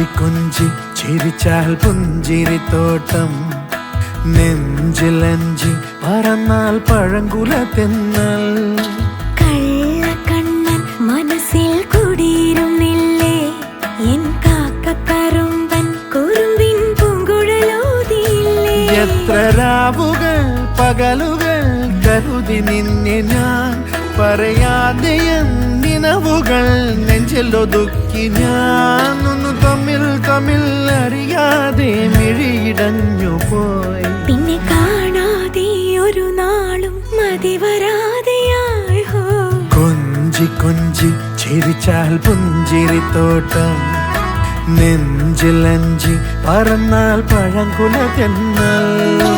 ചിരിച്ചാൽ പുഞ്ചിരിത്തോട്ടം നെഞ്ചിലഞ്ചി പറന്നാൽ പഴങ്കുല തിന്നൽ. കള്ളക്കണ്ണൻ മനസ്സിൽ കുടിയിരുന്നില്ലേ എൻ കാക്കക്കറുമ്പൻ കുറുമ്പിൻ പൂങ്കുഴലോതിയില്ലേ? എത്ര രാവുകൾ പകലുകൾ കരുതി നിന്നെ ഞാൻ പറയാതെ എൻ നിലവുകൾ നെഞ്ചിലൊതുക്കി ഞാൻ. തമ്മിൽ തമ്മിൽ അറിയാതെ മിഴിയിടഞ്ഞു പോയി. പിന്നെ കാണാതെ ഒരു നാളും മതി വരാതെയായി കൊഞ്ചി കൊഞ്ചി ചിരിച്ചാൽ പുഞ്ചിരിത്തോട്ടം നെഞ്ചിലഞ്ചി പറന്നാൽ പഴങ്കുല തെന്നൽ